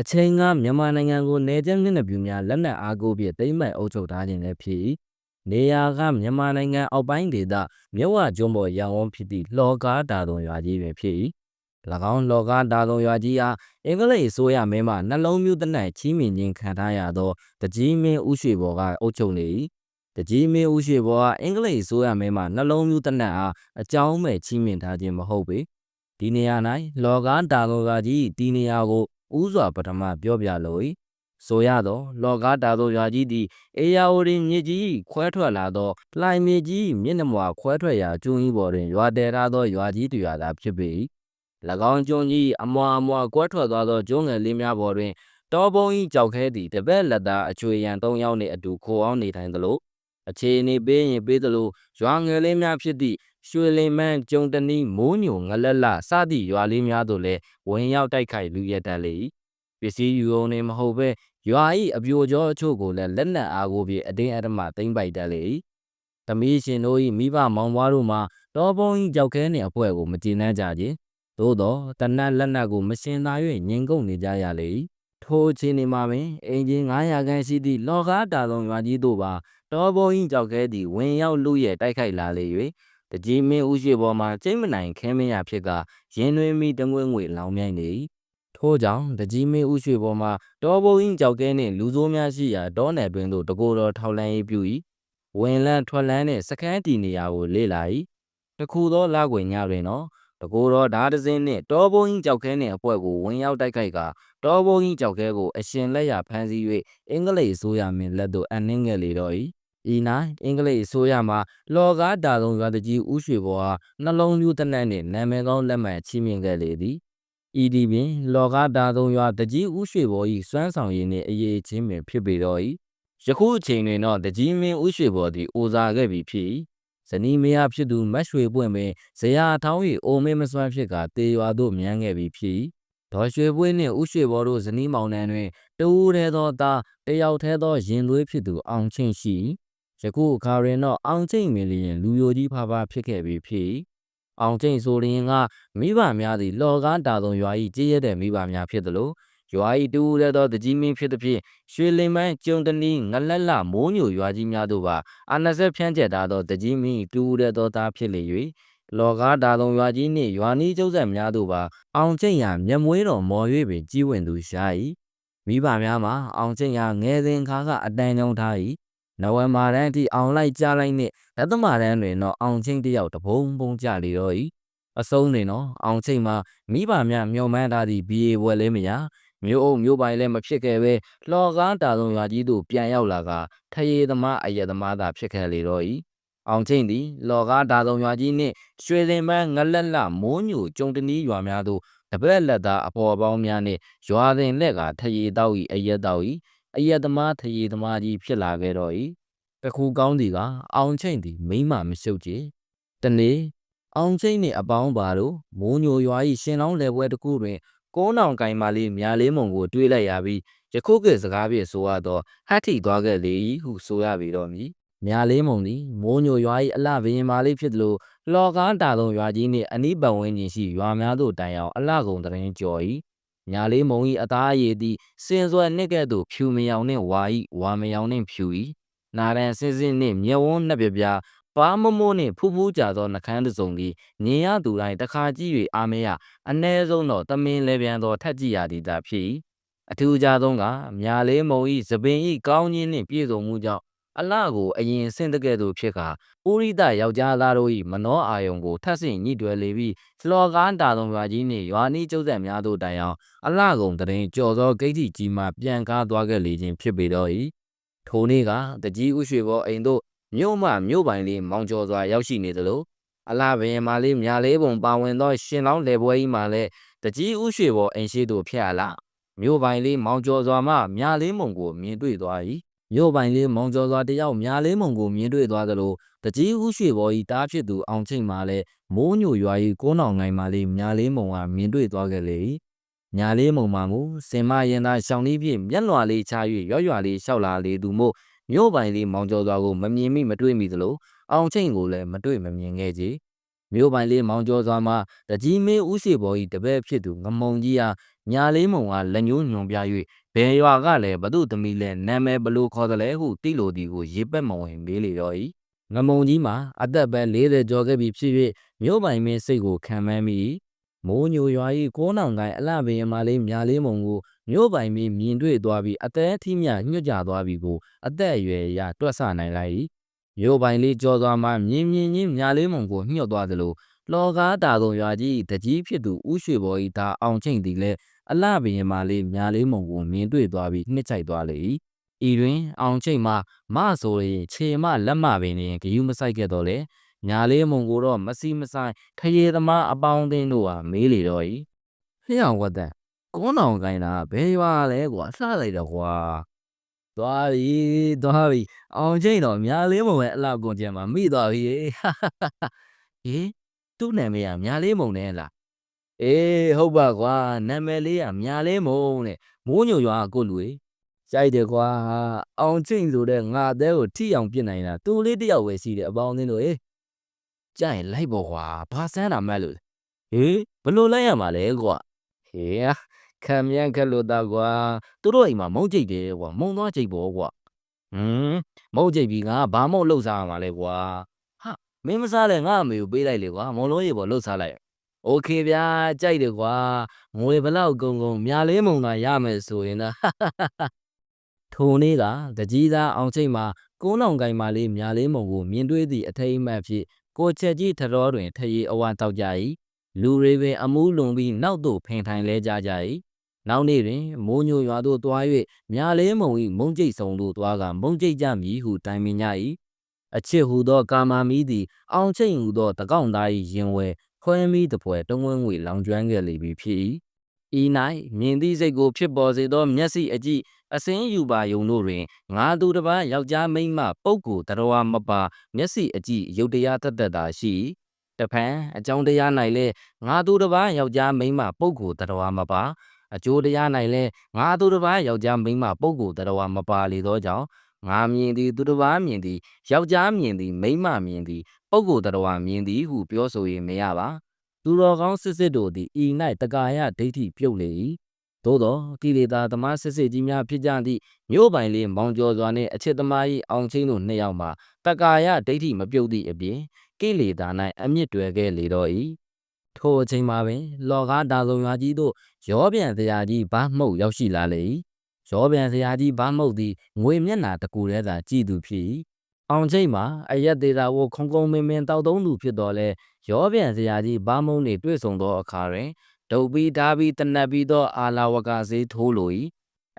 အချိန်ကမြန်မာနိုင်ငံကိုနယ်ကျမျက်နှာပြူများလက်နက်အားကိုးဖြင့်သိမ်းပိုက်အုပ်ချုပ်ထားခြင်းလည်းဖြစ်၏နေရာကမြန်မာနိုင်ငံအောက်ပိုင်းဒေသမြဝကျွန်းပေါ်ရန်ကုန်ဖြစ်သည့်လှော်ကားဒါသွန်ရွာကြီးတွင်ဖြစ်၏၎င်းလှော်ကားဒါသွန်ရွာကြီးအားအင်္ဂလိပ်အစိုးရမင်းမှနှလုံးမျိုးတနက်ချီးမြှင့်ခြင်းခံထားရသောတကြီးမင်းဦးရွှေဘော်ကအုပ်ချုပ်နေ၏တကြီးမင်းဦးရွှေဘော်အားအင်္ဂလိပ်အစိုးရမင်းမှနှလုံးမျိုးတနက်အားအကြောင်းမဲ့ချီးမြှင့်ထားခြင်းမဟုတ်ပေဒီနေရာ၌လှော်ကားဒါသွန်ရွာကြီးဒီနေရာကို ဥစွာပထမပြောပြလို၏ဆိုရသော လော်ကားဒါသောရွာကြီးသည်အေယာဝတီမြစ်ကြီးခွဲထွက်လာသောလှိုင်မြစ်ကြီးမြစ်နှမွာခွဲထွက်ရာကျွန်းကြီးပေါ်တွင်ရွာတည်ထားသောရွာကြီးတရွာသာဖြစ်ပေ၏၎င်းကျွန်းကြီးအမွာအမွာကွဲထွက်သွားသောကျွန်းငယ်လေးများပေါ်တွင်တောပုံး၏ကြောက်ခဲသည်တပည့်လက်သားအချွေရန်၃ယောက်နှင့်အတူခိုအောင်နေထိုင်သလိုအခြေအနေပေးရင်ပေးသလိုရွာငယ်လေးများဖြစ်သည့် ရွှေလင်မန်းကျုံတနီးမိုးညိုငလက်လစသည့်ရွာလေးများသို့လည်းဝင်ရောက်တိုက်ခိုက်လူရက်တတ်လေ၏ပစ္စည်းယူုံနေမဟုတ်ဘဲရွာ၏အပြိုကျောအချို့ကိုလည်းလက်နက်အားကိုဖြင့်အတင်းအဓမ္မသိမ့်ပိုက်တတ်လေ၏သမီးရှင်တို့၏မိဘမောင်ဘွားတို့မှာတောပုံး၏ကြောက်ခဲနှင့်အဖွဲကိုမကျေနပ်ကြခြင်းသို့သောတနတ်လက်နက်ကိုမရှင်သာ၍ငင်ကုန်နေကြရလေ၏ထိုအချိန်မှာပင်အင်ဂျင်900ခန်းရှိသည့်လော်ကားတာလုံးရွာကြီးတို့ပါတောပုံး၏ကြောက်ခဲသည်ဝင်ရောက်လူရဲ့တိုက်ခိုက်လာလေ၍ တကြီးမင်းဦးရှိပေါ်မှာကျိမ့်မနိုင်ခဲမရဖြစ်ကရင်တွင်မိတငွေငွေလောင်မြိုင်နေ၏ထို့ကြောင့်တကြီးမင်းဦးရွှေပေါ်မှာတောဘုံ၏ကြောက်ကဲနှင့်လူဆိုးများရှိရာတောနယ်တွင်သို့တကိုယ်တော်ထောက်လန်းရေးပြု၏ဝင်လန်းထွက်လန်းနှင့်စကန်းတီနေရာကိုလေ့လာ၏တခုသောလကွယ်ညတွင်တော့တကိုယ်တော်ဓာတစင်းနှင့်တောဘုံ၏ကြောက်ခဲနှင့်အပွဲကိုဝင်ရောက်တိုက်ခိုက်ကတောဘုံ၏ကြောက်ခဲကိုအရှင်လက်ရဖမ်းဆီး၍အင်္ဂလိပ်အစိုးရမင်းလက်သို့အနှင်းငယ်လေတော့၏ ဤ၌အင်္ဂလိပ်အစိုးရမှလော်ကားတာလုံးရွာတကြီးဦးရွှေဘောအားနှလုံးမျိုးတနက်နှင့်နာမည်ကောင်းလက်မှတ်ချီးမြှင့်ခဲ့လေသည်ဤသည်ပင်လော်ကားတာသုံးရွာတကြီးဦးရွှေဘော်၏စွမ်းဆောင်ရည်နှင့်အရေးချင်းပင်ဖြစ်ပေတော့၏ယခုအချိန်တွင်တော့တကြီးမင်းဦးရွှေဘော်သည်အိုစာခဲ့ပြီဖြစ်၏ဇနီးမယားဖြစ်သူမတ်ရွှေပွင့်ပင်ဇရာထောင်း၏အိုမင်းမစွမ်းဖြစ်ကတေရွာသို့မြန်းခဲ့ပြီဖြစ်၏ဒေါ်ရွှေပွင့်နှင့်ဦးရွှေဘော်တို့ဇနီးမောင်နှံတွင်တူးထဲသောသားတယောက်ထဲသောရင်သွေးဖြစ်သူအောင်ချင်းရှိ ယခုအခါတွင်တော့အောင်ချင်းမင်းလျင်လူယိုကြီးဖာဖာဖြစ်ခဲ့ပြီဖြစ်၏အောင်ကျိန်ဆိုလျင်ကမိဘများသည်လော်ကားတာသုံရွာ၏ကြေးရတဲ့မိဘများဖြစ်သလိုရွာ၏တူဦးတဲ့သောတကြီးမင်းဖြစ်သဖြင့်ရွှေလင်ပန်းကျုံတနီးငလက်လမိုးညိုရွာကြီးများတို့ပါအာနဆက်ဖြန့်ကျက်ထားသောတကြီးမင်းတူဦးတဲ့သောသားဖြစ်လေ၍လော်ကားတာသုံရွာကြီးနှင့်ရွာနီးကျုပ်ဆက်များတို့ပါအောင်ကျိန်ရာမျက်မွေးတော်မော်၍ပင်ကြီးဝင်သူရှာ၏မိဘများမှာအောင်ကျိန်ရာငယ်စဉ်ခါကအတန်းကြောင်းထား၏ နဝမာရန်အထိအောင်လိုက်ကြားလိုက်နှင့်လက်သမာရန်တွင်တော့အောင်ချင်းတယောက်တပုံပုံကြလေတော့၏အဆုံးတွင်တော့အောင်ချင်းမှာမိဘများမျောမှန်းထားသည့်ဘီအေဘွယ်လေးမရမျိုးအုပ်မျိုးပိုင်လည်းမဖြစ်ခဲ့ပဲလှော်ကားတာဆုံးရွာကြီးသို့ပြန်ရောက်လာကထရေသမားအယက်သမားသာဖြစ်ခဲ့လေတော့၏အောင်ချင်းသည်လှော်ကားတာဆုံးရွာကြီးနှင့်ရွှေစင်ပန်းငလက်လမိုးညိုကျုံတနီးရွာများသို့တပည့်လက်သားအပေါ်ပေါင်းများနှင့်ရွာစဉ်လက်ကထရေတောက်၏အယက်တောက်၏ အယက်သမားထရေသမားကြီးဖြစ်လာခဲ့တော့၏တခုကောင်းသည်ကအောင်ချင်းသည်မိမမရှုပ်ကြတနေ့အောင်ချင်းနှင့်အပေါင်းပါတို့မိုးညိုရွာ၏ရှင်လောင်းလယ်ပွဲတစ်ခုတွင်ကိုးနောင်ကင်မာလေးမြာလေးမုံကိုတွေးလိုက်ရပြီးယခုကစကားဖြင့်ဆိုရသောဟတ်ထီသွားခဲ့လေ၏ဟုဆိုရပေတော့မည်မြာလေးမုံသည်မိုးညိုရွာ၏အလှဘရင်မာလေးဖြစ်သလိုလော်ကားတာသုံးရွာကြီးနှင့်အနီးပတ်ဝန်းကျင်ရှိရွာများသို့တိုင်အောင်အလှကုန်တရင်ကြော်၏ ညာလေးမုံ၏အသားအရည်သည်စင်စွဲနှင့်ကဲ့သို့ဖြူမယောင်နှင့်ဝါ၏ဝါမယောင်နှင့်ဖြူ၏နာရန်စင်းစင်းနှင့်မျက်ဝန်းနှက်ပြပြပါမမိုးနှင့်ဖူးဖူးကြသောနှကန်းတစုံသည်မြင်ရသူတိုင်းတခါကြည့်၍အာမရအ ਨੇ ဆုံးသောတမင်လေပြန်သောထက်ကြည့်ရသည်သာဖြစ်၏အထူးခြားဆုံးကမြာလေးမုံ၏သပင်၏ကောင်းခြင်းနှင့်ပြည့်စုံမှုကြောင့် အလှကိုအရင်ဆင့်တကဲ့သို့ဖြစ်ကာဥရိဒယောက်ျားသားတို့၏မနောအာယုံကိုထပ်ဆင့်ညှိတွယ်လေပြီးလှော်ကားတာသုံးရွာကြီးနှင့်ရွာနီးကျုပ်ဆက်များတို့တိုင်အောင်အလှကုံတရင်ကြော်သောဂိတ်တီကြီးမှပြန်ကားသွားခဲ့လေခြင်းဖြစ်ပေတော့၏ထိုနေ့ကတကြီးဥရွှေဘောအိမ်သို့မြို့မှမြို့ပိုင်လေးမောင်ကျော်စွာရောက်ရှိနေသလိုအလားဘရင်မလေးမြလေးပုံပါဝင်သောရှင်လောင်းလေပွဲကြီးမှလည်းတကြီးဥရွှေဘောအိမ်ရှိသို့ဖျက်လာမြို့ပိုင်လေးမောင်ကျော်စွာမှမြလေးမုံကိုမြင်တွေ့သွား၏ မြို့ပိုင်လေးမောင်ကျော်စွာတယောက်မြလေးမုံကိုမြင်တွေ့သွားသလိုတကြီးဥရွှေဘော၏တားဖြစ်သူအောင်ချိတ်မှလည်းမိုးညိုရွာ၏ကိုးနောင်ငိုင်မှလေးမြလေးမုံကမြင်တွေ့သွားခဲ့လေ၏ညာလေးမုံမှမူစင်မရင်သာရှောင်းလေးဖြင့်မျက်လွှာလေးချ၍ရွရွလေးလျှောက်လာလေသူမို့မြို့ပိုင်လေးမောင်ကျော်စွာကိုမမြင်မိမတွေ့မိသလိုအောင်ချိန်ကိုလည်းမတွေ့မမြင်ခဲ့ကြမြို့ပိုင်လေးမောင်ကျော်စွာမှတကြီးမင်းဦးရှိဘော်ဤတပည့်ဖြစ်သူငမုံကြီးအား ညာလေးမုံကလက်ညှိုးညွန်ပြ၍ဘယ်ရွာကလည်းဘသူသမီးလဲနာမည်ဘလို့ခေါ်တယ်လဲဟုတိလိုသည်ကိုရေပက်မဝင်မေးလေတော့၏ငမုံကြီးမှာအသက်ပဲ40ကျော်ခဲ့ပြီဖြစ်၍မြို့ပိုင်မင်းစိတ်ကိုခံမှန်းမိ၏မိုးညိုရွာ၏ကိုးနောင်ကိုင်အလှပင်မလေးညာလေးမုံကိုမြို့ပိုင်မင်းမြင်တွေ့သွားပြီးအသက်ထီးမြညွတ်ကြသွားပြီကိုအသက်အရွယ်အရတွက်ဆနိုင်လိုက်၏မြို့ပိုင်လေးကြော်သွားမှမြင်မြင်ချင်းညာလေးမုံကိုညှော့သွားသလိုလော်ကားတာသောရွာကြီးတကြီးဖြစ်သူဥရွှေဘော်ဤသားအောင်ချိန်သည်လည်း အလှပင်မလေးညာလေးမုံကိုမြင်တွေ့သွားပြီးနှစ်ချိုက်သွားလေ၏ဤတွင်အောင်ချိန်မှမဆိုရင်ခြေမလက်မပင်တွင်ဂယုမဆိုင်ခဲ့တော့လေညာလေးမုံကိုတော့မစီမဆိုင်ခရေသမားအပေါင်းအသင်းတို့ဟာမေးလေတော့၏လျှောက်ဝတ်တဲ့ကုန်းတော်ကိုင်းတာဘယ်ရွာလဲကွာလှလိုက်တော့ကွာသွားပြီသွားပြီအောင်ချိန်တော့ညာလေးမုံရဲ့အလောက်ကုန်ကျန်မှာမိသွားပြီဟာဟေးသူ့နာမည်ကညာလေးမုံနဲ့လား အေးဟုတ်ပါကွာနာမည်လေးကညာလေးမုံတဲ့မိုးညိုရွာကကိုလူကြီးကြိုက်တယ်ကွာအောင်ချိန်ဆိုတဲ့ငါအသေးကိုထိအောင်ပြစ်နိုင်တာသူလေးတယောက်ပဲရှိတယ်အပေါင်းအသင်းတို့အေးကြိုက်လိုက်ပေါ့ကွာဘာစမ်းတာမှတ်လို့ဟေးဘလို့လိုက်ရမှာလဲကွာဟေးခံမြန်းခက်လို့သားကွာသူတို့အိမ်မှာမုံကြိတ်တယ်ကွာမုံသွားကြိတ်ပေါ့ကွာဟမ်မုံကြိတ်ပြီးငါဘာမုံလှုပ်စားရမှာလဲကွာဟာမင်းမစားလဲငါအမေကိုပေးလိုက်လေကွာမုံလုံးရေပေါ်လှုပ်စားလိုက် โอเคဗျာကြိုက်တယ်ကွာငွေဘလောက်ကုန်ကုန်မြာလေးမုံသာရမယ်ဆိုရင်တော့ ထိုနေ့ကတကြီးသားအောင်ချိန်မှာကုန်းလောင်ကိုင်မာလေးမြာလေးမုံကိုမြင်တွေ့သည့်အထိတ်အမှတ်ဖြင့်ကိုချက်ကြီးထတော်တွင်ထရေအဝါတောက်ကြ၏လူတွေပင်အမှုလွန်ပြီးနောက်သို့ဖင်ထိုင်လဲကြကြ၏နောက်နေ့တွင်မိုးညိုရွာသို့တွား၍မြာလေးမုံ၏မုံကျိတ်ဆောင်သို့တွားကမုံကျိတ်ကြမည်ဟုတိုင်ပင်ကြ၏အချစ်ဟူသောကာမာမီသည် အောင်ချိန်ဟူသောတကောင့်သား၏ရင်ဝဲ ခွဲမီတပွဲတုံးဝင်းငွေလောင်ကျွမ်းခဲ့လေပြီဖြစ်၏ဤ၌မြင်သည့်စိတ်ကိုဖြစ်ပေါ်စေသောမျက်စိအကြည့်အစင်းယူပါယုံတို့တွင်ငါသူတစ်ပန်းယောက်ျားမိန်းမပုပ်ကိုတရဝမပါမျက်စိအကြည့်ရုပ်တရားတသက်သာရှိတဖန်အကြောင်းတရား၌လဲငါသူတစ်ပန်းယောက်ျားမိန်းမပုပ်ကိုတရဝမပါအကျိုးတရား၌လဲငါသူတစ်ပန်းယောက်ျားမိန်းမပုပ်ကိုတရဝမပါလေသောကြောင့် ငါမြင်သည်သူတစ်ပန်းမြင်သည်ယောက်ျားမြင်သည်မိန်းမမြင်သည်ပုပ်ကိုတရဝမြင်သည်ဟုပြောဆိုရင်မရပါသူတော်ကောင်းစစ်စစ်တို့သည်ဤ၌တကာယဒိဋ္ဌိပြုတ်လေ၏သို့သောကိလေသာသမားစစ်စစ်ကြီးများဖြစ်ကြသည့်မြို့ပိုင်လေးမောင်ကျော်စွာနှင့်အချစ်သမား၏အောင်ချင်းတို့နှစ်ယောက်မှာတကာယဒိဋ္ဌိမပြုတ်သည့်အပြင်ကိလေသာ၌အမြင့်တွယ်ခဲ့လေတော့၏ထိုအချိန်မှာပင် လောကားတာဆုံရွာကြီးသို့ရောပြန်တရားကြီးဘာမှုတ်ရောက်ရှိလာလေ၏ ရောပြန်တရားကြီးဘာမှုတ်သည်ငွေမျက်နှာတကူတည်းသာကြည်သူဖြစ်၏အောင်ချိန်မှာအရက်သေးသာကိုခုံခုံမင်းမင်းတောက်သုံးသူဖြစ်တော်လဲရောပြန်စရာကြီးဘာမုံနေတွေ့ဆုံသောအခါတွင်ဒုတ်ပြီးဓာပြီးတနတ်ပြီးသောအာလာဝကဈေးထိုးလို၏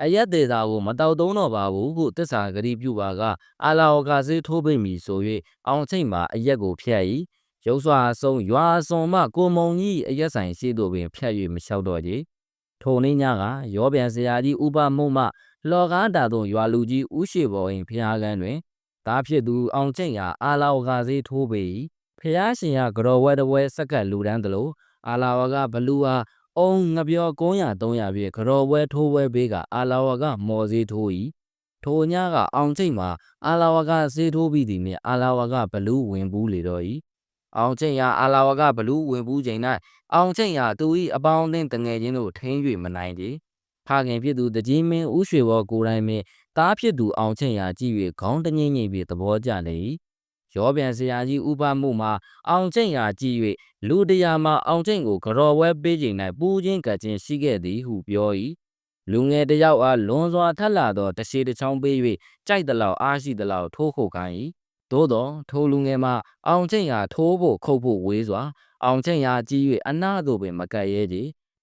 အရက်သေးသာကိုမတောက်သုံးတော့ပါဘူးဟုတစ္ဆာဂတိပြုပါက အာလာဝကဈေးထိုးပိမည်ဆို၍အောင်ချိန်မှာအရက်ကိုဖျက်၏ရုပ်စွာအဆုံးရွာအစုံမှကိုမုံကြီးအရက်ဆိုင်ရှိသို့ပင်ဖျက်၍မလျှောက်တော့ကြ ထိုနေ့ညကရောပြန်စရာကြီးဥပမုံမှလော်ကားတာသို့ရွာလူကြီးဥရှိဘော်အိမ်ဖျားကန်းတွင်သားဖြစ်သူအောင်ချိန်ရာအာလာဝကဈေးထိုးပေ၏ဖျားရှင်ကကြော်ဝဲတပွဲစက်ကတ်လူတန်းသလိုအာလာဝကဘလူဟာအုံငပြော900 300ပြည့်ကြော်ဝဲထိုးဝဲပေးကအာလာဝကမော်ဈေးထိုး၏ထိုညကအောင်ချိန်မှာအာလာဝကဈေးထိုးပြီးသည်နှင့်အာလာဝကဘလူဝင်ဘူးလေတော့၏ အောင်ချိန်ရာအာလာဝကဘလူဝင်ဘူးချိန်၌အောင်ချိန်ရာသူ၏အပေါင်းအသင်းတငယ်ချင်းတို့ထိန်း၍မနိုင်ကြဖခင်ဖြစ်သူတကြီးမင်းဥရွှေဘောကိုတိုင်းမင်းသားဖြစ်သူအောင်ချိန်ရာကြည့်၍ခေါင်းတငိမ့်ငိမ့်ပြီးသဘောကျလေ၏ရောပြန်စရာကြီးဥပမှုမှာအောင်ချိန်ရာကြည့်၍လူတရာမှာအောင်ချိန်ကိုကြော်ဝဲပေးချိန်၌ပူးချင်းကချင်းရှိခဲ့သည်ဟုပြော၏လူငယ်တယောက်အားလွန်စွာထက်လာသောတရှိတစ်ချောင်းပေး၍ကြိုက်သလောက်အားရှိသလောက်ထိုးခုတ်ခိုင်း၏ သို့သောထိုလူငယ်မှာအောင်ချိန်ရာထိုးဖို့ခုတ်ဖို့ဝေးစွာ အောင်ချိန်ရာကြည့်၍အနာသို့ပင်မကပ်ရဲကြ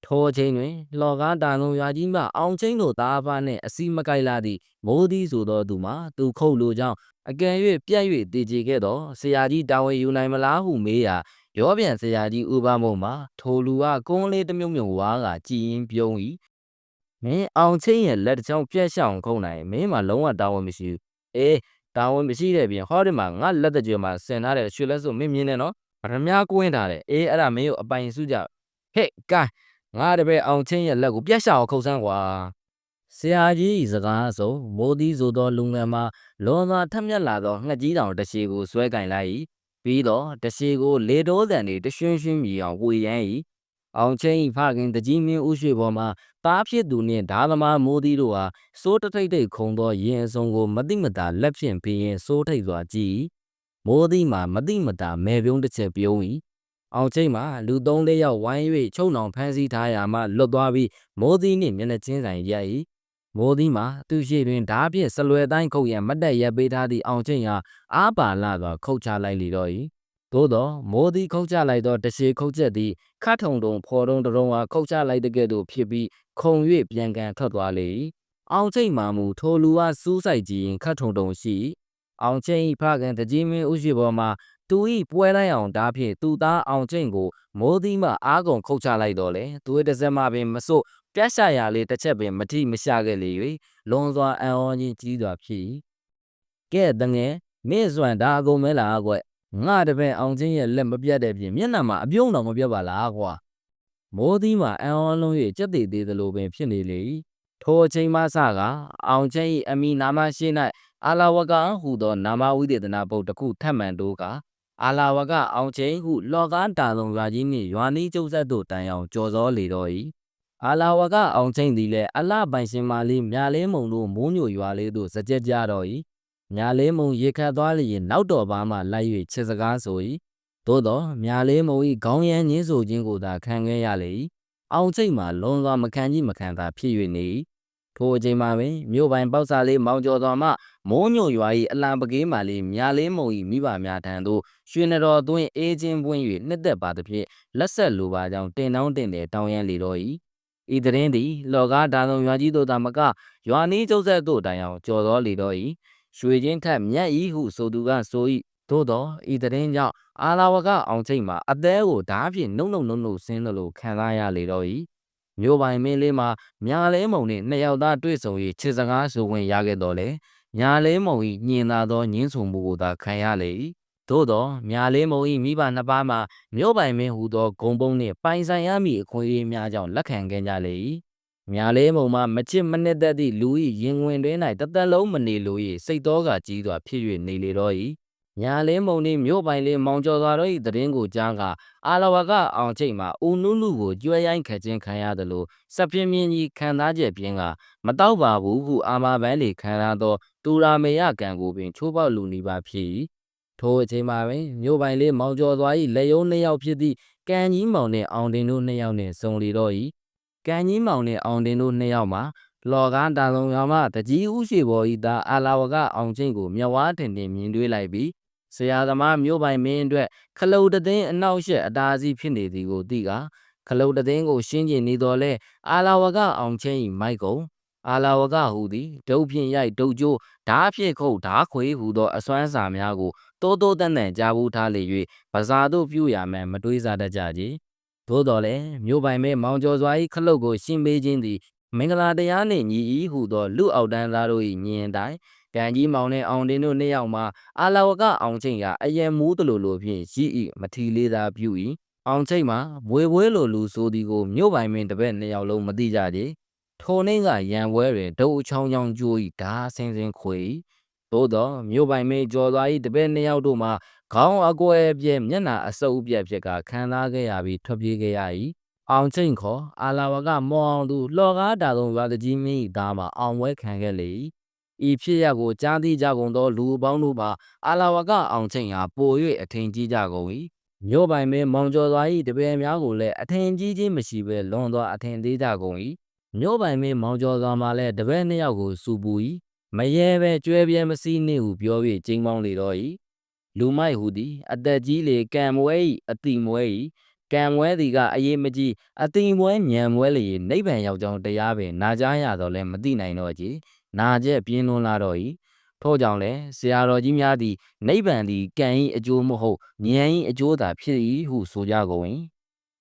ထိုအချိန်တွင်လော်ကားတာလုံးရွာကြီးမှအောင်ချင်းတို့သားအဖနှင့်အစီမကိုက်လာသည့်မိုးသည်ဆိုသောသူမှာသူခုတ်လိုကြောင်းအကယ်၍ပြက်၍တည်ကြည်ခဲ့သောဆရာကြီးတာဝန်ယူနိုင်မလားဟုမေးရာရောပြန်ဆရာကြီးဥပမုံမှာထိုလူကကုန်းလေးတစ်မြုံမြုံဝါကကြည်ရင်ပြုံး၏မင်းအောင်ချင်းရဲ့လက်တစ်ချောင်းပြက်ရှောင်ခုံနိုင်မင်းမှာလုံးဝတာဝန်မရှိဘူးအေး တာဝန်မရှိတဲ့ပြင်ဟောဒီမှာငါလက်တကြွမှာဆင်ထားတဲ့ရွှေလက်စုံမင်းမြင်နေနော်ဗရမ ्या ကွင်းထားတယ်အေးအဲ့ဒါမင်းကိုအပိုင်စုကြဟဲ့ကိုင်းငါတပည့်အောင်ချင်းရဲ့လက်ကိုပြက်ရှောင်ခုတ်ဆန်းကွာဆရာကြီးဤစကားဆိုမိုးသီးဆိုသောလူငယ်မှာလွန်စွာထက်မြက်လာသောငှက်ကြီးတောင်တရှိကိုဆွဲကင်လိုက်၏ပြီးတော့တရှိကိုလေတိုးတန်တွေတရွှင်းရွှင်းမြည်အောင်ဝေရမ်း၏ အောင်ချင်းဤဖခင်တကြီးမင်းဥရွှေပေါ်မှာသားဖြစ်သူနှင့်ဓာသမားမိုးသီးတို့အားစိုးတထိတ်ထိတ်ခုံသောရင်အစုံကိုမတိမတာလက်ဖြင့်ဖေးရင်စိုးထိတ်စွာကြည့်မိုးသီးမှာမတိမတာမဲပြုံးတစ်ချက်ပြုံး၏အောင်ချိန်မှာလူသုံးလေးယောက်ဝိုင်း၍ချုံနှောင်ဖမ်းဆီးထားရာမှလွတ်သွားပြီးမိုးသီးနှင့်မျက်နှာချင်းဆိုင်ရပ်၏မိုးသီးမှာသူရှိတွင်ဓာဖြင့်ဆလွယ်တိုင်းခုတ်ရန်မတ်တက်ရပ်ပေးထားသည့်အောင်ချိန်အားအားပါလာစွာခုတ်ချလိုက်လေတော့၏ သို့သောမိုးသီးခုတ်ချလိုက်သောတရှိခုတ်ချက်သည်ခတ်ထုံတုံဖော်တုံတရုံအားခုတ်ချလိုက်တဲ့ကဲ့သို့ဖြစ်ပြီးခုံ၍ပြန်ကန်ထွက်သွားလေ၏အောင်ချိန်မှမူထိုလူအားစူးစိုက်ကြည့်ရင်ခတ်ထုံတုံရှိ၏အောင်ချိန်၏ဖခင်တကြီးမင်းဥရှိဘောမှာသူ၏ပွဲလိုက်အောင်ဓာဖြင့်သူသားအောင်ချိန်ကိုမိုးသီးမှအားကုန်ခုတ်ချလိုက်တော့လေသူ၏တစ်စက်မှပင်မစို့ပြတ်ရှာရလေးတစ်ချက်ပင်မထိမရှာခဲ့လေ၍လွန်စွာအံ့ဩခြင်းကြီးစွာဖြစ်၏ကဲတငယ်မင်းစွမ်းဒါအကုန်မဲလားကွ ငါတပည့်အောင်ချင်းရဲ့လက်မပြတ်တဲ့ပြင်မျက်နှာမှာအပြုံးတော်မပြတ်ပါလားကွာမိုးသီးမှာအံ့ဩလုံး၍ကြက်သေးသေးသလိုပင်ဖြစ်နေလေ၏ထိုအချိန်မှစကအောင်ချင်း၏အမိနာမရှိ၌အာလာဝကဟူသောနာမဝိသေသနာပုတ်တစ်ခုထပ်မံတိုးကအာလာဝကအောင်ချင်းဟုလော်ကားတာလုံးရွာကြီးနှင့်ရွာနီးကျုပ်ဆက်တို့တန်အောင်ကြော်စောလေတော့၏အာလာဝကအောင်ချင်းသည်လည်းအလှပိုင်ရှင်မလေးမြလေးမုံတို့မိုးညိုရွာလေးသို့စကြက်ကြတော့၏ မြလေးမုံရေခတ်သွားလျင်နောက်တော်ဘာမှလိုက်၍ချစ်စကားဆို၏သို့သောမြလေးမုံ၏ခေါင်းရမ်းညင်းဆိုခြင်းကိုသာခံခဲ့ရလေ၏အောင်ချိတ်မှာလွန်စွာမခံကြီးမခံသာဖြစ်၍နေ၏ထိုအချိန်မှာပင်မြို့ပိုင်ပေါက်စာလေးမောင်ကျော်တော်မှမိုးညိုရွာ၏အလံပကေးမှလေးမြလေးမုံ၏မိဘများထံသို့ရွှေနတော်သွင်းအေးချင်းပွင့်၍နှစ်သက်ပါသဖြင့်လက်ဆက်လိုပါကြောင်းတင်တောင်းတင်တယ်တောင်းရန်လေတော့၏ဤသတင်းသည်လော်ကားဒါဆုံးရွာကြီးတို့သာမကရွာနီးကျုပ်ဆက်တို့တိုင်အောင်ကြော်တော်လေတော့၏ ရွှေချင်းထက်မြတ်၏ဟုဆိုသူကဆို၏သို့သောဤသတင်းကြောင့်အာလာဝကအောင်ချိတ်မှာအသေးကိုဓာဖြင့်နှုတ်နှုတ်နှုတ်နှုတ်ဆင်းလို့ခံစားရလေတော့၏မြို့ပိုင်မင်းလေးမှာမြာလဲမုံနှင့်နှစ်ယောက်သားတွေ့ဆုံ၍ချစ်စကားဆိုဝင်ရခဲ့တော်လေမြာလဲမုံ၏ညင်သာသောညင်းဆုံမှုကိုသာခံရလေ၏သို့သောမြာလေးမုံ၏မိဘနှစ်ပါးမှာမြို့ပိုင်မင်းဟူသောဂုံပုံနှင့်ပိုင်ဆိုင်ရမည့်အခွင့်အရေးများကြောင့်လက်ခံခဲ့ကြလေ၏ မြာလေးမုံမှာမချစ်မနစ်သက်သည့်လူ၏ရင်ဝင်တွင်၌တသက်လုံးမနေလို၏စိတ်တော်ကကြီးစွာဖြစ်၍နေလေတော့၏ညာလေးမုံနှင့်မြို့ပိုင်လေးမောင်ကျော်စွာတို့၏တရင်ကိုကြားကအာလဝကအောင်ချိတ်မှာဦးနုနုကိုကြွဲရိုင်းခတ်ခြင်းခံရသလိုစပြင်းပြင်းကြီးခံသားချက်ပြင်းကမတော့ပါဘူးဟုအာမပန်းလေခံရသောတူရာမေယကံကိုပင်ချိုးပေါက်လူနေပါဖြစ်၏ထိုအချိန်မှာပင်မြို့ပိုင်လေးမောင်ကျော်စွာ၏လက်ယုံနှစ်ယောက်ဖြစ်သည့်ကံကြီးမောင်နှင့်အောင်တင်တို့နှစ်ယောက်နှင့်စုံလီတော့၏ ကံကြီးမောင်နှင့်အောင်တင်တို့နှစ်ယောက်မှာလော်ကားတာလုံးရွာမှတကြီးဥရှိဘောဤသားအာလာဝကအောင်ချင်းကိုမြဝါတင်တင်မြင်တွေ့လိုက်ပြီးဆရာသမားမြို့ပိုင်မင်းအတွက်ခလုတ်တသိန်းအနောက်ရှက်အတားအဆီးဖြစ်နေသည်ကိုသိကခလုတ်တသိန်းကိုရှင်းကျင်နေတော်လဲအာလာဝကအောင်ချင်းဤမိုက်ကုံအာလာဝကဟူသည်ဒုတ်ဖြင့်ရိုက်ဒုတ်ကျိုးဓားဖြင့်ခုတ်ဓားခွေဟူသောအစွမ်းစာများကိုတိုးတိုးတန်တန်ကြားဘူးထားလေ၍ပဇာတို့ပြုရမှန်မတွေးစားတတ်ကြကြ သို့တော်လည်းမြို့ပိုင်မဲမောင်ကျော်စွာ၏ခလုတ်ကိုရှင်းပေးခြင်းသည်မင်္ဂလာတရားနှင့်ညီ၏ဟုသောလူအောက်တန်းသားတို့၏ညင်တိုင်းကံကြီးမောင်နှင့်အောင်တင်တို့နှစ်ယောက်မှအာလဝကအောင်ချိန်ကအယံမူးတလူလိုဖြင့်ရှိ၏မထီလေးသာပြု၏အောင်ချိန်မှာမွေပွဲလိုလူဆိုသည်ကိုမြို့ပိုင်မင်းတပည့်နှစ်ယောက်လုံးမသိကြကြထိုနှင်းကရံပွဲတွင်ဒုတ်အချောင်းချောင်းကျိုး၏ဓာဆင်းဆင်းခွေ၏သို့သောမြို့ပိုင်မင်းကြော်သွား၏တပည့်နှစ်ယောက်တို့မှ ခေါင်းအကွဲပြဲမျက်နှာအဆုပ်ပြက်ဖြစ်ကခံစားခဲ့ရပြီးထွက်ပြေးခဲ့ရ၏အောင်ချိန်ခေါ်အာလာဝကမောအောင်သူလှော်ကားတာဆုံးရွာတကြီးမင်း၏သားမှာအောင်ပွဲခံခဲ့လေ၏ဤဖြစ်ရပ်ကိုကြားသိကြကုန်သောလူအပေါင်းတို့ပါအာလာဝကအောင်ချိန်ဟာပို၍အထင်ကြီးကြကုန်၏မြို့ပိုင်မင်းမောင်ကျော်စွာ၏တပည့်များကိုလည်းအထင်ကြီးခြင်းမရှိဘဲလွန်သောအထင်သေးကြကုန်၏မြို့ပိုင်မင်းမောင်ကျော်စွာမှလည်းတပည့်နှစ်ယောက်ကိုစူပူ၏မရဲပဲကျွဲပြဲမစည်းနှင့်ဟုပြော၍ကျင်းပေါင်းလေတော့၏ လူမိုက်ဟူသည် အသက်ကြီးလေကံမွဲ၏အတိမွဲ၏ကံမွဲသည်ကအရေးမကြီးအတိမွဲညံမွဲလေနိဗ္ဗာန်ရောက်ကြောင်းတရားပင်နာကြားရတော့လဲမသိနိုင်တော့ကြည်နာကျက်ပြင်းလွန်းလာတော့၏ထို့ကြောင့်လည်းဆရာတော်ကြီးများသည်နိဗ္ဗာန်သည်ကံ၏အကျိုးမဟုတ်ဉာဏ်၏အကျိုးသာဖြစ်၏ဟုဆိုကြကုန်၏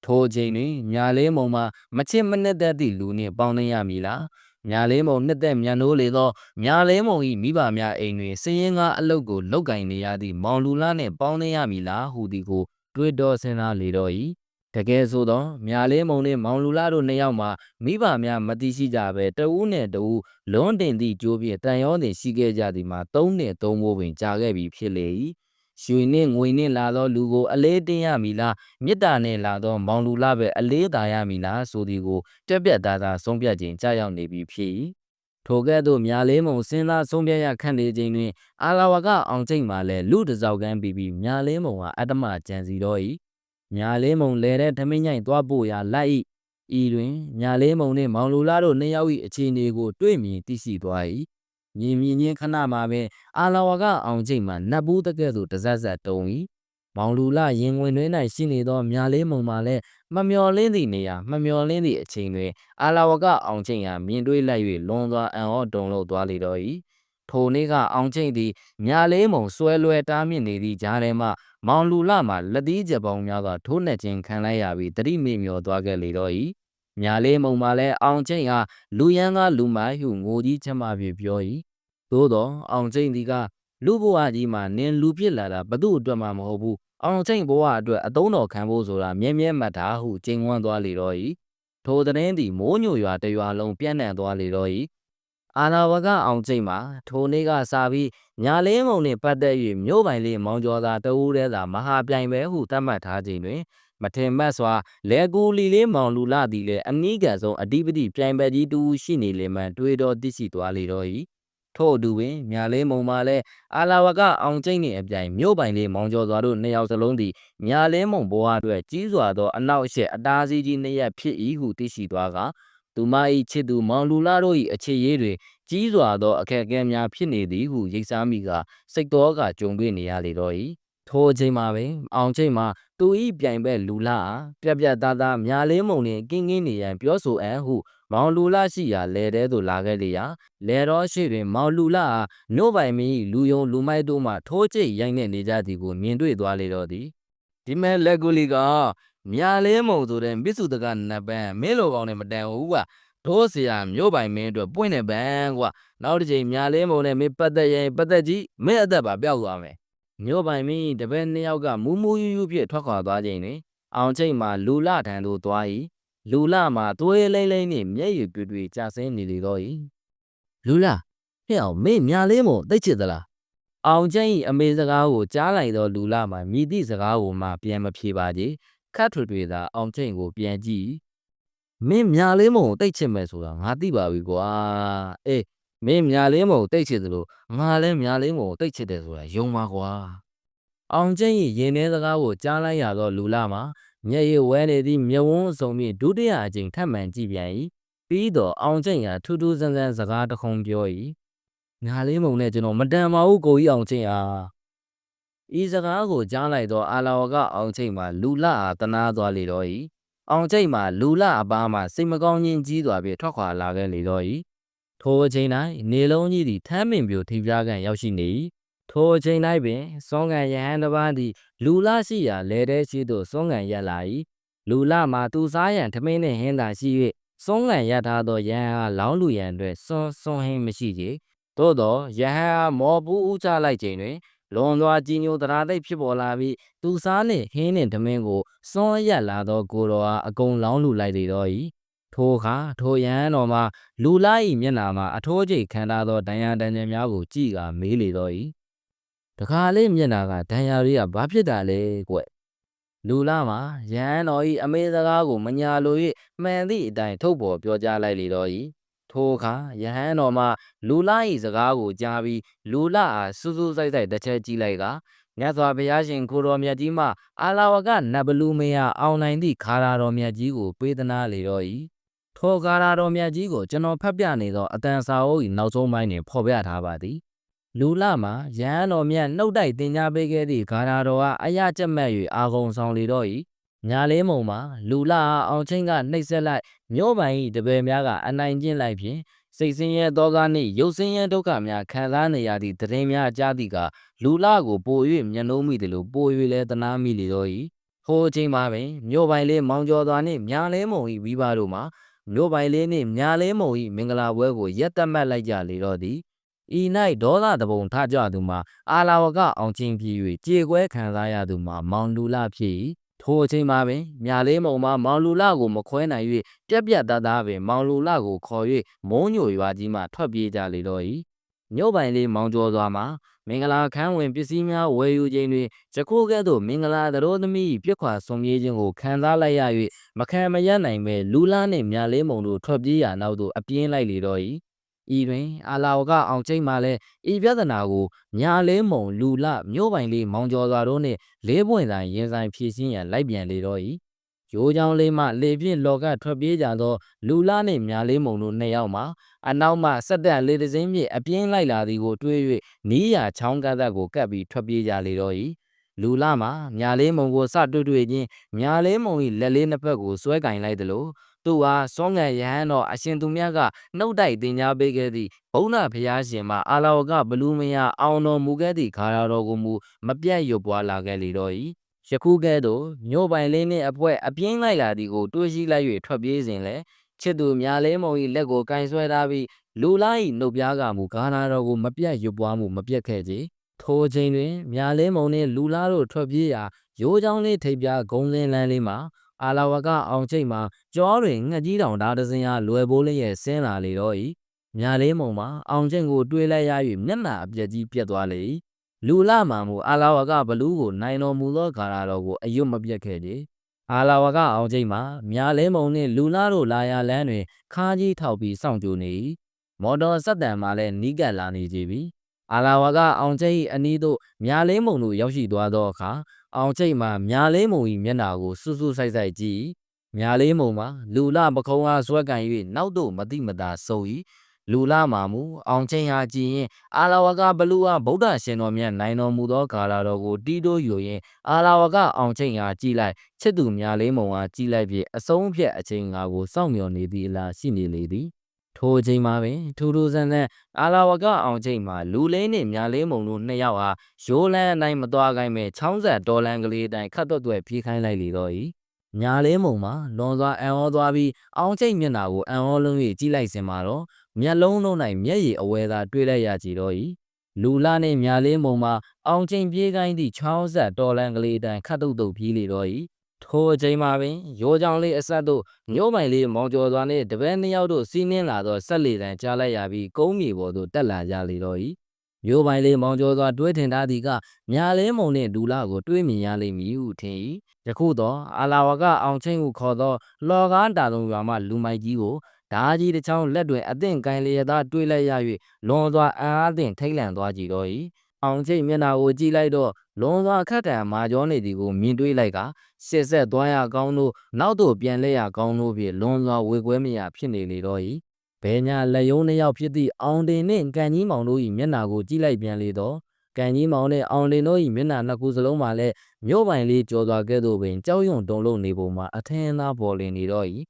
ထိုအချိန်တွင်မြာလေးမုံမှာမချစ်မနှစ်သက်သည့်လူနှင့်ပေါင်းသိရမည်လား မြာလေးမုံနှစ်သက်မြန်နိုးလေသောမြာလေးမုံ၏မိဘများအိမ်တွင်စည်ရင်ကားအလုတ်ကိုလောက်ကင်နေရသည့်မောင်လူလားနှင့်ပေါင်းသိရမည်လားဟုသည်ကိုတွေးတောစဉ်းစားလေတော့၏တကယ်ဆိုတော့မြာလေးမုံနှင့်မောင်လူလာတို့နှစ်ယောက်မှာမိဘများမသိရှိကြပဲတဦးနဲ့တဦးလွန်းတင်သည့်ကြိုးဖြင့်တန်ရောတင်ရှိခဲ့ကြသည်မှာသုံးနှစ်သုံးဘိုးပင်ကြာခဲ့ပြီဖြစ်လေ၏ ရွှေနှင့်ငွေနှင့်လာသောလူကို အလေးတင်းရမည်လားမေတ္တာနှင့်လာသော မောင်လူလပဲအလေးသာရမည်လားဆိုသည်ကိုပြက်ပြက်သားသားဆုံးဖြတ်ခြင်းကြာရောက်နေပြီဖြစ်၏ထိုကဲ့သို့မြာလေးမုံစဉ်းစားဆုံးဖြတ်ရခန့်နေခြင်းတွင် အာလာဝကအောင်ကျိတ်မှလည်းလူတစ်စောက်ကန်းပြီးပြီးမြာလေးမုံဟာအတ္တမကြံစီတော့၏မြာလေးမုံလဲတဲ့ဓမင်းညိုင်သွားပို့ရာလိုက်၏ဤတွင်မြာလေးမုံနှင့်မောင်လူလာတို့နှစ်ယောက်၏အခြေအနေကို တွေ့မြင်သိရှိသွား၏ မြင်မြင်ချင်းခဏမှပင်အာလာဝကအောင်ကျိတ်မှနတ်ဘူးတကဲ့သို့တစက်စက်တုံ၏မောင်လူလာရင်ဝင်တွင်၌ရှိနေသောမြာလေးမုံမှလည်းမမျော်လင့်သည့်နေရာမမျော်လင့်သည့်အချိန်တွင်အာလာဝကအောင်ကျိန်ဟာမြင်တွေ့လိုက်၍လွန်စွာအံ့ဩတုန်လှုပ်သွားလေတော့၏ထိုနေ့ကအောင်ကျိန်သည်မြာလေးမုံဆွဲလွဲတားမြင့်နေသည့်ကြားထဲမှမောင်လူလမှလက်သီးကြပေါင်းများစွာထိုးနှက်ခြင်းခံလိုက်ရပြီးတတိမိမျောသွားခဲ့လေတော့၏ မြာလေးမုံမှလည်းအောင်ကျိန်ဟာလူရန်ကလူမိုက်ဟုငိုကြီးချမ်းမဖြင့်ပြော၏သို့သောအောင်ကျိန်သည်ကလူဘဝကြီးမှာနင်လူပြစ်လာတာဘသူ့အတွက်မှမဟုတ်ဘူးအောင်ကျိန်ဘဝအတွက်အတုံးတော်ခံဖို့ဆိုတာမြဲမြဲမှတ်တာဟုကျင်းဝန်းသွားလေတော့၏ထိုသတင်းသည်မိုးညိုရွာတရွာလုံးပြန့်နှံ့သွားလေတော့၏အာနာဝကအောင်ကျိန်မှာထိုနေ့ကစပြီးညာလင်းမုံနှင့်ပတ်သက်၍မြို့ပိုင်လေးမောင်ကျော်သာတဦးတည်းသာမဟာပြိုင်ပဲဟုသတ်မှတ်ထားခြင်းတွင် မထင်မှတ်စွာလဲကူလီလေးမောင်လူလာသည်လည်းအနီးကပ်ဆုံးအဓိပတိပြိုင်ပဲကြီးတူရှိနေလေမှန်တွေးတော်သိရှိသွားလေတော့၏ထို့အတူပင်မြာလေးမုံမှလည်းအာလာဝကအောင်ကျိန်နှင့်အပြိုင်မြို့ပိုင်လေးမောင်ကျော်စွာတို့နှစ်ယောက်စလုံးသည်မြာလေးမုံဘဝအတွက်ကြီးစွာသောအနောက်အရှက်အတားအဆီးကြီးနှစ်ရပ်ဖြစ်၏ဟုသိရှိသွားကသူမ၏ချစ်သူမောင်လူလာတို့၏အခြေရေးတွင်ကြီးစွာသောအခက်အခဲများဖြစ်နေသည်ဟုရိပ်စားမိကစိတ်တော်ကကြုံတွေ့နေရလေတော့၏ ထိုအချိန်မှာပဲအောင်ချိန်မှာသူဤပြိုင်ဘက်လူလာပြက်ပြက်သားသားမြာလေးမုံနှင့်ကင်းကင်းနေရန်ပြောဆိုအံ့ဟုမောင်လူလာရှိရာလဲတဲသို့လာခဲ့လေရာလဲတော်ရှိတွင် မောင်လူလာနို့ပိုင်မီလူယုံလူမိုက်တို့မှထိုးကျိတ်ရိုက်နေနေကြသည်ကိုမြင်တွေ့သွားလေတော့သည်ဒီမဲ့လက်ကူလီကမြာလေးမုံဆိုတဲ့မိစုတကနပန်းမင်းလိုကောင်နဲ့မတန်ဘူးကွာတို့ဆရာမျိုးပိုင်မင်းအတွက်ပွင့်နေပန်းကွာနောက်တစ်ချိန်မြာလေးမုံနဲ့မင်းပတ်သက်ရင်ပတ်သက်ကြည့်မင်းအသက်ပါပျောက်သွားမယ် မြို့ပိုင်မင်းတပည့်နှစ်ယောက်ကမူးမူးယူးယူးဖြစ်ထွက်ခွာသွားခြင်းတွင်အောင်ချိန်မှာလူလထံသို့သွား၏လူလမှာသွေးလိမ့်လိမ့်နှင့်မျက်ရည်ပြွေပြွေကျဆင်းနေလေတော့၏လူလဟဲ့အောင်မင်းမြာလေးမုံသိတ်ချစ်သလားအောင်ကျန်း၏အမေစကားကိုကြားလိုက်သောလူလာမှမြည်သည့်စကားကိုမှပြန်မဖြေပါကြခတ်ထွေထွေသာအောင်ကျန်းကိုပြန်ကြည့်မင်းမြာလေးမုံကိုတိတ်ချစ်မယ်ဆိုတာငါသိပါပြီကွာအေး မင်းမြာလေးမုံကိုတိတ်ချစ်သလိုငါလည်းမြာလေးမုံကိုတိတ်ချစ်တယ်ဆိုတာယုံပါကွာအောင်ကျန်း၏ရင်ထဲစကားကိုကြားလိုက်ရသောလူလာမှမျက်ရည်ဝဲနေသည့်မျက်ဝန်းအစုံဖြင့်ဒုတိယအကြိမ်ထပ်မံကြည့်ပြန်၏ပြီးတော့အောင်ကျန်းရာထူးထူးဆန်းဆန်းစကားတစ်ခုံပြော၏မြာလေးမုံနဲ့ကျွန်တော်မတန်ပါဘူးကိုကြီးအောင်ကျန်းအားဤစကားကိုကြားလိုက်သောအာလာဝကအောင်ကျန်းမှလူလာအားတနာသွားလေတော့၏အောင်ကျိတ်မှလူလအပားမှစိတ်မကောင်းခြင်းကြီးစွာဖြင့်ထွက်ခွာလာခဲ့လေတော့၏ ထိုအချိန်၌နေလုံးကြီးသည်ထမ်းပင်ပြိုထိပြားကန်ရောက်ရှိနေ၏ထိုအချိန်၌ပင်စောင်းကန်ရဟန်းတစ်ပါးသည်လူလရှိရာလဲတဲရှိသို့စောင်းကန်ရက်လာ၏လူလမှာသူစားရန်ထမင်းနှင့်ဟင်းသာရှိ၍စောင်းကန်ရက်ထားသောရဟန်းအားလောင်းလူရန်အတွက်စွန်းစွန်းဟင်းမရှိကြသို့သောရဟန်းအားမော်ပူးဥချလိုက်ခြင်းတွင်လွန်စွာကြီးညိုတရာသိပ်ဖြစ်ပေါ်လာပြီးသူစားနှင့်ဟင်းနှင့်ဓမင်းကိုစွန့်ရက်လာသောကိုတော်အားအကုန်လောင်းလူလိုက်လေတော့၏ ထိုအခါထိုရဟန်းတော်မှာလူလိုက်၏မျက်နာမှာအထိုးကျိတ်ခံထားသောဒဏ်ရာဒဏ်ရာများကိုကြည့်ကာမေးလေတော့၏တခါလေးမျက်နာကဒဏ်ရာတွေကဘာဖြစ်တာလဲကွလူလာမှာရဟန်းတော်၏အမေစကားကိုမညာလို၍မှန်သည့်အတိုင်းထုတ်ပေါ်ပြောကြားလိုက်လေတော့၏ထိုအခါယဟန်တော်မှလူလာ၏စကားကိုကြားပြီးလူလာအားစူးစူးဆိုင်ဆိုင်တစ်ချက်ကြည့်လိုက်ကမြတ်စွာဘုရားရှင်ကိုတော်မြတ်ကြီးမှအာလာဝကနတ်ဘလူမေယအောင်နိုင်သည့်ခါရာတော်မြတ်ကြီးကိုပေးသနာလေတော့၏ ထိုခါရာတော်မြတ်ကြီးကိုကျွန်တော်ဖတ်ပြနေသောအတန်စာအုပ်၏နောက်ဆုံးပိုင်းတွင်ဖော်ပြထားပါသည်လူလာမှာရဟန်းတော်မြတ်နှုတ်တိုက်တင် जा ပေးခဲ့သည့်ဂါရာတော်အားအယကြက်မှတ်၍အာဂုံဆောင်လေတော့၏ညာလေးမုံမှာလူလာအောင်ချင်းကနှိပ်စက်လိုက်မြို့ပိုင်၏တပည့်များကအနိုင်ကျင့်လိုက်ဖြင့်စိတ်ဆင်းရဲသောကနှင့်ရုပ်ဆင်းရဲဒုက္ခများခံစားနေရသည့်တရင်များကြားသည့်ကလူလာကိုပို၍မျက်နှုံးမိသည်လိုပို၍လည်းတနာမိလေတော့၏ဟိုအချိန်မှာပင်မြို့ပိုင်လေးမောင်ကျော်စွာနှင့်မြားလဲမုံ၏မိဘတို့မှာ မြို့ပိုင်လေးနှင့်မြားလဲမုံ၏မင်္ဂလာပွဲကိုရက်တက်မှတ်လိုက်ကြလေတော့သည်ဤ၌ဒေါသတပုံထကြသူမှာအာလာဝကအောင်ချင်းပြေ၍ကြေကွဲခံစားရသူမှာမောင်လူလာဖြစ်၏ထိုအချိန်မှာပင်မြာလေးမုံမှာမောင်လူလာကိုမခွဲနိုင်၍ပြက်ပြက်သားသားပင်မောင်လူလာကိုခေါ်၍မုံညိုရွာကြီးမှထွက်ပြေးကြလေတော့၏မြို့ပိုင်လေးမောင်ကျော်စွာမှာ မင်္ဂလာခန်းဝင်ပစ္စည်းများဝယ်ယူခြင်းတွင်ယခုကဲ့သို့မင်္ဂလာသတော်သမီး၏ပြစ်ခွာဆုံးပြေးခြင်းကိုခံစားလိုက်ရ၍မခံမရနိုင်ပဲလူလားနှင့်မြလေးမုံတို့ထွက်ပြေးရာနောက်သို့အပြင်းလိုက်လေတော့၏ဤတွင်အာလာဝကအောင်ကျိတ်မှလည်းဤပြဿနာကိုညာလေးမုံလူလမြို့ပိုင်လေးမောင်ကျော်စွာတို့နှင့်လေးပွင့်ဆိုင်ရင်ဆိုင်ဖြည့်ရှင်းရန်လိုက်ပြန်လေတော့၏ ရိုးချောင်းလေးမှလေပြင်းလောကထွက်ပြေးကြသော လူလနှင့်မြလေးမုံတို့နှစ်ယောက်မှအနောက်မှစက်တက်လေတစင်းဖြင့်အပြင်းလိုက်လာသည်ကိုတွေး၍နီးရာချောင်းကပ်သက်ကိုကပ်ပြီးထွက်ပြေးကြလေတော့၏လူလမှာမြလေးမုံကိုစတွေ့တွေ့ချင်းမြလေးမုံ၏လက်လေးနှစ်ဖက်ကိုဆွဲကင်လိုက်သလိုသူအားစောငံရဟန်းတော်အရှင်သူမြတ်ကနှုတ်တိုက်တင် जा ပေးခဲ့သည့်ဘုန်းတော်ဘုရားရှင်မှာအာလာဝကဘလူးမယအောင်တော်မူခဲ့သည့်ခါရတော်ကိုမူမပြတ်ရွပွားလာခဲ့လေတော့၏ ယခုကဲ့သို့မြို့ပိုင်လေးနှင့်အပွဲအပြင်းလိုက်လာသည်ကိုတွေးရှိလိုက်၍ထွက်ပြေးစဉ်လဲချစ်သူမြလေးမုံ၏လက်ကိုကင်ဆွဲထားပြီးလူလား၏နှုတ်ပြားကမူဂါနာတော်ကိုမပြတ်ရွပွားမှုမပြတ်ခဲ့ကြထိုအချိန်တွင်မြလေးမုံနှင့်လူလားတို့ထွက်ပြေးရာရိုးချောင်းလေးထိပ်ပြားဂုံးစင်းလန်းလေးမှာအာလာဝကအောင်ချိတ်မှာကြောတွင်ငှက်ကြီးတောင်ဓာတစင်းအားလွယ်ပိုးလေးရဲ့ဆင်းလာလေတော့၏မြလေးမုံမှာအောင်ကျင့်ကိုတွေးလိုက်ရ၍မျက်နှာအပြက်ကြီးပြက်သွားလေ၏ လူလာမှမူအာလာဝကဘလူးကိုနိုင်တော်မူသောဂါရာတော်ကိုအယွတ်မပြတ်ခဲ့ကြအာလာဝကအောင်ချိတ်မှာမြလေးမုံနှင့်လူလာတို့လာရလန်းတွင်ခါးကြီးထောက်ပြီးစောင့်ကြိုနေ၏မော်တော်ဆက်တန်မှလည်းနီးကပ်လာနေကြပြီအာလာဝကအောင်ချိတ်၏အနီးသို့မြလေးမုံတို့ရောက်ရှိသွားသောအခါအောင်ချိတ်မှာမြလေးမုံ၏မျက်နှာကိုစူးစူးဆိုင်ဆိုင်ကြည့်မြလေးမုံမှာလူလာပခုံးအားဆွဲကန်၍နောက်သို့မတိမတာဆုံ၏ လူလာမှာမူအောင်ချင်းဟာကြည်ရင်အာလာဝကဘလူအားဗုဒ္ဓရှင်တော်မြတ်နိုင်တော်မူသောကာလာတော်ကိုတီးတိုးယူရင်အာလာဝကအောင်ချင်းဟာကြည်လိုက်ချစ်သူများလေးမုံအားကြည်လိုက်ပြီးအဆုံးဖြတ်အချိန်ငါကိုစောင့်မျှော်နေသည်အလားရှိနေလေသည်ထိုအချိန်မှာပင်ထူးထူးဆန်းဆန်းအာလာဝကအောင်ချိန်မှာလူလေးနှင့်မြလေးမုံတို့နှစ်ယောက်ဟာရိုးလန်းအတိုင်းမသွားခိုင်းပဲချောင်းဆက်တော်လန်ကလေးတိုင်းခတ်သွက်သွက်ပြေးခိုင်းလိုက်လေတော့၏ညာလေးမုံမှာလွန်စွာအံ့ဩသွားပြီးအောင်ချိန်မျက်နှာကိုအံ့ဩလုံး၍ကြည့်လိုက်စင်မှာတော့ မျက်လုံးလုံး၌မျက်ရည်အဝဲသာတွေးလိုက်ရကြတော့၏လူလာနှင့်မြလေးမုံမှာအောင်ချိန်ပြေးခိုင်းသည့်ချောင်းဆက်တော်လန်ကလေးတိုင်းခတ်တုတ်တုတ်ပြေးလေတော့၏ထိုအချိန်မှာပင်ရိုးချောင်းလေးအဆက်တို့မြို့ပိုင်လေးမောင်ကျော်စွာနှင့်တပည့်နှစ်ယောက်တို့စီးနှင်းလာသောဆက်လေတံကြားလိုက်ရပြီးကုန်းမြေပေါ်သို့တက်လာကြလေတော့၏မြို့ပိုင်လေးမောင်ကျော်စွာတွေးထင်ထားသည်ကမြာလင်းမုံနှင့်ဒူလာကိုတွေးမြင်ရလိမ့်မည်ဟုထင်၏ယခုတော့အာလာဝကအောင်ချင်းဟုခေါ်သောလော်ကားတာတုံရွာမှလူမိုက်ကြီးကို ဓာကြီးတစ်ချောင်းလက်တွင်အသင့်ကိုင်းလျက်သားတွေးလိုက်ရ၍လွန်စွာအံ့အားသင့်ထိတ်လန့်သွားကြတော့၏အောင်ချိတ်မျက်နှာကိုကြည့်လိုက်တော့လွန်စွာခက်တံမာကျောနေသည်ကိုမြင်တွေ့လိုက်ကစစ်ဆက်သွားရကောင်းတို့နောက်သို့ပြန်လဲရကောင်းတို့ဖြင့်လွန်စွာဝေကွဲမရဖြစ်နေလေတော့၏ဘဲညာလက်ယုံနှစ်ယောက်ဖြစ်သည့်အောင်တင်နှင့်ကန်ကြီးမောင်တို့၏မျက်နှာကိုကြည့်လိုက်ပြန်လေတော့ကန်ကြီးမောင်နှင့်အောင်တင်တို့၏မျက်နှာနှစ်ခုစလုံးမှာလည်းမြို့ပိုင်လေးကြော်သွားကဲ့သို့ပင်ကြောက်ရွံ့တုန်လှုပ်နေပုံမှာအထင်းသားပေါ်လင်နေတော့၏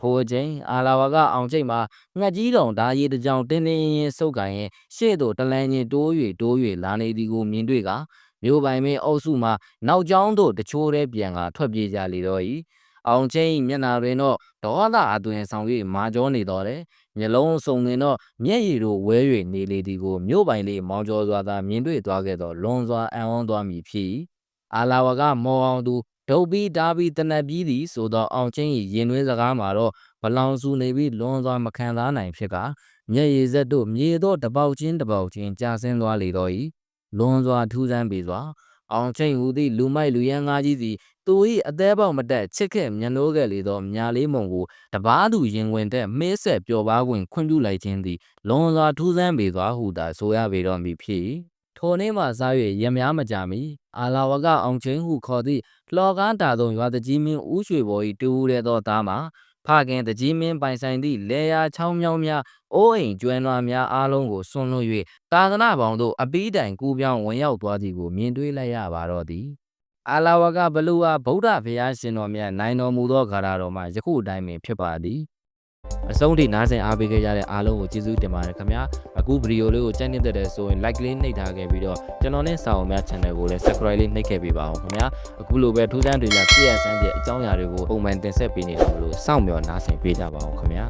ထိုအချိန်အာလာဝကအောင်ချိတ်မှာငှက်ကြီးတော်ဓာရီတစ်ကြောင်တင်းတင်းရင်ရင်စုပ်ကန်ရင်ရှေ့သို့တလန်းချင်းတိုး၍တိုး၍လာနေသည်ကိုမြင်တွေ့ကမြို့ပိုင်မင်းအုပ်စုမှနောက်ကျောင်းသို့တချိုးတည်းပြန်ကထွက်ပြေးကြလေတော့၏အောင်ချင်းမျက်နာတွင်တော့ဒေါသအသွင်ဆောင်၍မာကြောနေတော်တယ်မျက်လုံးစုံတွင်တော့မျက်ရည်တို့ဝဲ၍နေလေသည်ကိုမြို့ပိုင်လေးမောင်ကျော်စွာသာမြင်တွေ့သွားခဲ့သောလွန်စွာအံ့ဩသွားမည်ဖြစ်၏အာလာဝကမော်အောင်သူ ဒုတ်ပြီးတားပြီးတနက်ပြီးသည်ဆိုသောအောင်ချင်း၏ရင်တွင်းစကားမှာတော့ဘလောင်စုနေပြီးလွန်စွာမခံစားနိုင်ဖြစ်ကမျက်ရည်ဆက်တို့မြေသောတပေါက်ချင်းတပေါက်ချင်းကြာဆင်းသွားလေတော့၏လွန်စွာထူးဆန်းပေစွာအောင်ချင်းဟူသည့်လူမိုက်လူရန်ငါးကြီးသည်သူ၏အသေးပေါက်မတက်ချစ်ခဲ့မျက်နှိုးခဲ့လေသောမြာလေးမုံကိုတပားသူရင်ဝင်တဲ့မေးဆက်ပျော်ပါခွင့်ခွင့်ပြုလိုက်ခြင်းသည်လွန်စွာထူးဆန်းပေစွာဟုသာဆိုရပေတော့မည်ဖြစ်၏ထိုနေ့မှစား၍ရများမကြမီအာလာဝကအောင်ချင်းဟုခေါ်သည့် လှော်ကားတာသုံးရွာတကြီးမင်းဦးရွှေဘော်၏တူဦးတဲ့သောသားမှာဖခင်တကြီးမင်းပိုင်ဆိုင်သည့်လေယာချောင်းမြောင်းများအိုးအိမ်ကျွမ်းလွှားများအားလုံးကိုဆွန့်လွတ်၍သာသနာပေါင်းတို့အပီးတိုင်ကူးပြောင်းဝင်ရောက်သွားသည်ကိုမြင်တွေ့လိုက်ရပါတော့သည်အာလာဝကဘလူအားဗုဒ္ဓဘုရားရှင်တော်မြတ်နိုင်တော်မူသောဂါရတော်မှာယခုအတိုင်းပင်ဖြစ်ပါသည် အဆုံးထိနားဆင်အားပေးခဲ့ကြတဲ့အားလုံးကိုကျေးဇူးတင်ပါတယ်ခင်ဗျာအခုဗီဒီယိုလေးကိုကြိုက်နေတဲ့ဆိုရင် like လေးနှိပ်ထားခဲ့ပြီးတော့ကျွန်တော်နဲ့စာအုပ်များ channel ကိုလည်း subscribe လေးနှိပ်ခဲ့ပေးပါအောင်ခင်ဗျာအခုလိုပဲထူးဆန်းတွေများပြည့်ရစမ်းတဲ့အကြောင်းအရာတွေကိုပုံမှန်တင်ဆက်ပေးနေတာမလို့စောင့်မျှော်နားဆင်ပေးကြပါအောင်ခင်ဗျာ